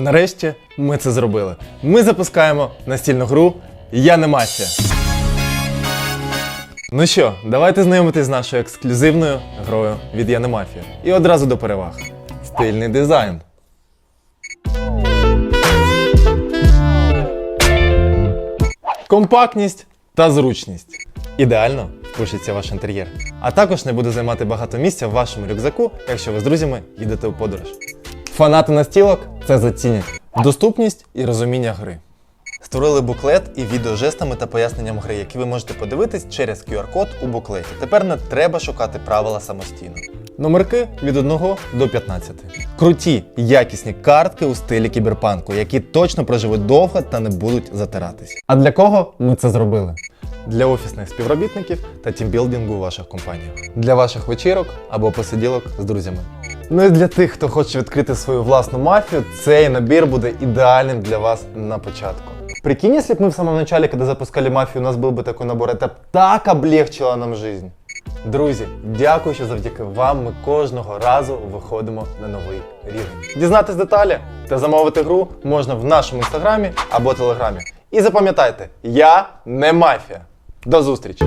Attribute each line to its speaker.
Speaker 1: Нарешті ми це зробили. Ми запускаємо настільну гру Я не мафія. Ну що, давайте знайомитись з нашою ексклюзивною грою від Я не мафія. І одразу до переваг. Стильний дизайн. Компактність та зручність. Ідеально впишеться ваш інтер'єр. А також не буде займати багато місця в вашому рюкзаку, якщо ви з друзями їдете у подорож. Фанати настілок це зацінять. Доступність і розуміння гри. Створили буклет і відео жестами та поясненням гри, які ви можете подивитись через QR-код у буклеті. Тепер не треба шукати правила самостійно. Номерки від 1 до 15. Круті, якісні картки у стилі кіберпанку, які точно проживуть довго та не будуть затиратись. А для кого ми це зробили? Для офісних співробітників та тімбілдингу у ваших компаніях, для ваших вечірок або посиділок з друзями. Ну і для тих, хто хоче відкрити свою власну мафію, цей набір буде ідеальним для вас на початку. Прикинь, если бы мы в самом начале, когда запускали мафію, у нас був би такий набор, это б так облегчило нам жизнь. Друзі, дякую, що завдяки вам ми кожного разу виходимо на новий рівень. Дізнатись деталі та замовити гру можна в нашому інстаграмі або телеграмі. І запам'ятайте, я не мафія. До зустрічі!